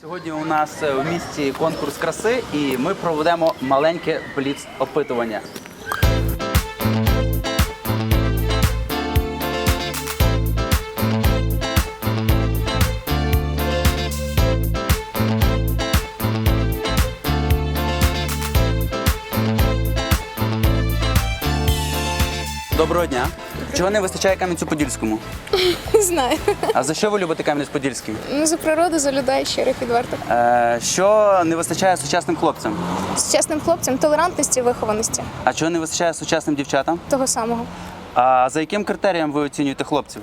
Сьогодні у нас е, в місті конкурс краси, і ми проведемо маленьке бліц опитування. Доброго дня. Чого не вистачає Кам'янцю-Подільському? Знаю. А за що ви любите Кам'янець-Подільський? Ну, за природу, за людей, щирих відверто. Е, що не вистачає сучасним хлопцям? Сучасним хлопцям толерантності вихованості. А чого не вистачає сучасним дівчатам? Того самого. А за яким критерієм ви оцінюєте хлопців?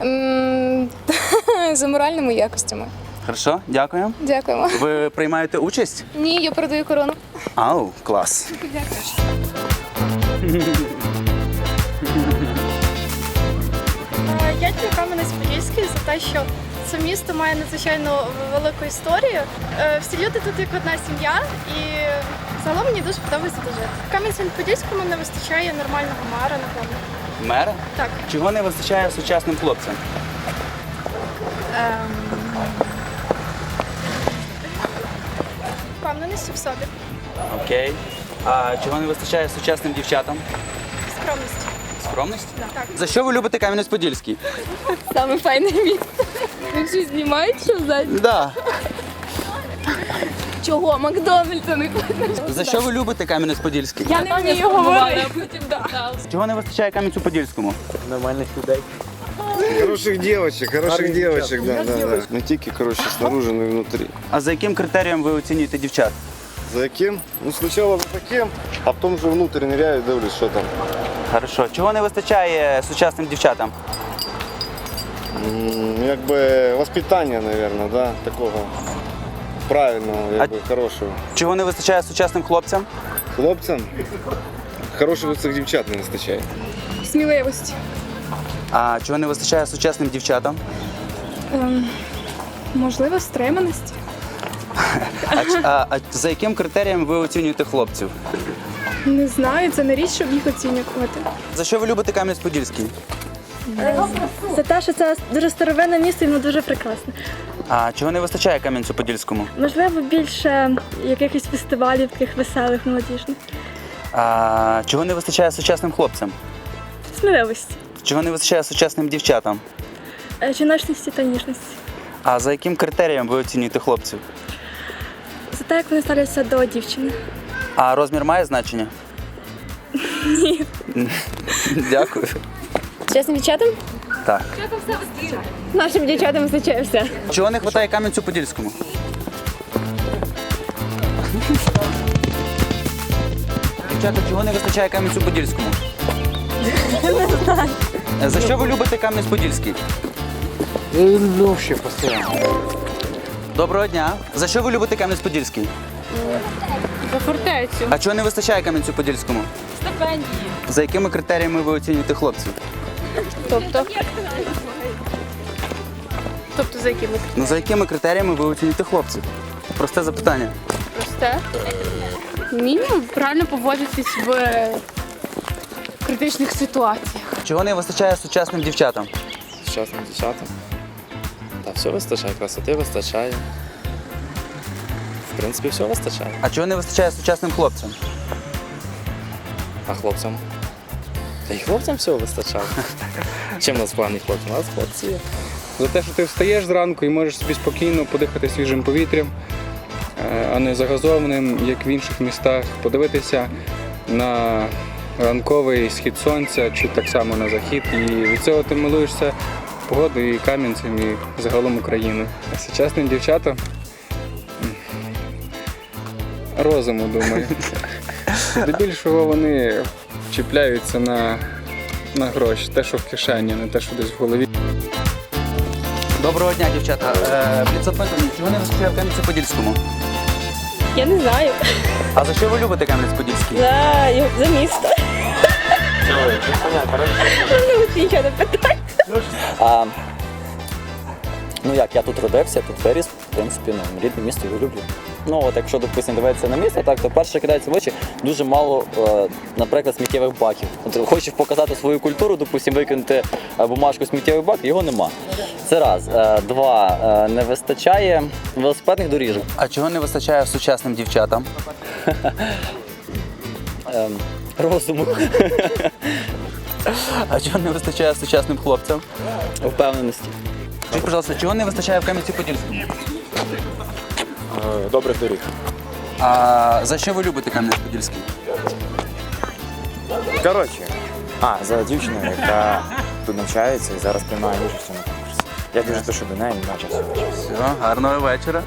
М, За моральними якостями. Хорошо, дякую. Дякуємо. Ви приймаєте участь? Ні, я передаю корону. Ау, клас. Е, Люблю Кам'янець-Подільський за те, що це місто має надзвичайно велику історію. Е, Всі люди тут як одна сім'я, і загалом мені дуже подобається тут жити. В Кам'янці-Подільському не вистачає нормального мера, напевно. Мера? Так. Чого не вистачає сучасним хлопцям? Впевненості в собі, Окей. А чого не вистачає сучасним дівчатам? скромності. Скромність? Так. За що ви любите Кам'янець-Подільський? Саме файне місце. Ви що знімають, що ззаді? Да. Чого? Макдональдса не За що ви любите Кам'янець-Подільський? Я не вмію говорити. да. Чого не вистачає Кам'янцю-Подільському? Хороших девочек, хороших девочек, да, да, да. Не тільки, короче, снаружи, но и внутри. А за яким критерієм ви оцінюєте дівчат? За яким? Ну, спочатку за таким, а потім вже внутрь ныряю, дивлюсь, що там. Хорошо. Чого не вистачає сучасним дівчатам? М, Якби воспитання, наверное, да, такого правильного, якби, хорошого. Чого не вистачає сучасним хлопцям? Хлопцям хороших цих дівчат не вистачає. Сміливості. А чого не вистачає сучасним дівчатам? Можливо, стриманості. А, ч- а, а за яким критерієм ви оцінюєте хлопців? Не знаю, це не річ, щоб їх оцінювати. За що ви любите Кам'янець-Подільський? За те, що це дуже старовинне місто і воно дуже прекрасне. А чого не вистачає Кам'янцю-Подільському? Можливо, більше якихось фестивалів таких веселих, молодіжних. А чого не вистачає сучасним хлопцям? Сміливості, Чого не вистачає сучасним дівчатам? е, жіночності та ніжності. А за яким критерієм ви оцінюєте хлопців? За те, як вони ставляться до дівчини. А розмір має значення? Ні. Дякую. Чесним дівчатам? Так. Нашим дівчатам вистачає все. Чого не вистачає Кам'янцю-Подільському? Дівчата, чого не вистачає Кам'янцю-Подільському? За що ви любите Кам'янець-Подільський? Я ще постійно. Доброго дня. За що ви любите Кам'янець-Подільський? За фортецю. А чого не вистачає Кам'янцю-Подільському? Стипендії. За якими критеріями ви оцінюєте хлопців? Тобто. Тобто за якими Ну за якими критеріями ви оцінюєте хлопців? Просте запитання. просте? Мінімум правильно поводитись в критичних ситуаціях. Чого не вистачає сучасним дівчатам? Сучасним дівчатам. Та все вистачає, красоти вистачає. В принципі, все вистачає. А чого не вистачає сучасним хлопцям? А хлопцям? Та й хлопцям всього вистачає. Чим нас плані хлопці? У нас хлопці є. За те, що ти встаєш зранку і можеш собі спокійно подихати свіжим повітрям, е, а не загазованим, як в інших містах, подивитися на ранковий схід сонця чи так само на захід. І від цього ти милуєшся погодою і кам'янцем, і загалом Україною. А сучасним дівчатам розуму, думаю. Здебільшого вони чіпляються на, на гроші, те, що в кишені, не те, що десь в голові. Доброго дня, дівчата. Бліцопитання, чого не вистачає в Кам'янці-Подільському? Я не знаю. А за що ви любите Кам'янець-Подільський? За, за місто. Ну, нічого не питай. А, ну як, я тут родився, тут виріс. В принципі, ну, рідне місто його люблю. Ну, от якщо, допустимо, дивитися на місто, так, то перше кидається в очі дуже мало, е, наприклад, сміттєвих баків. От хочеш показати свою культуру, допустимо, викинути е, бумажку сміттєвий бак, його нема. Це раз. Е, Два, е, не вистачає велосипедних доріжок. А чого не вистачає сучасним дівчатам? Ем, Розуму, А чого не вистачає сучасним хлопцям? впевненості. Скажіть, пожалуйста, чого не вистачає в Кам'янці-Подільському? Добрих доріг. А за що ви любите Кам'янець-Подільський? Коротше, а, за дівчиною, яка тут навчається і зараз приймає участь у цьому конкурсі. Я дуже прошу до неї, не бачився. Все, гарного вечора.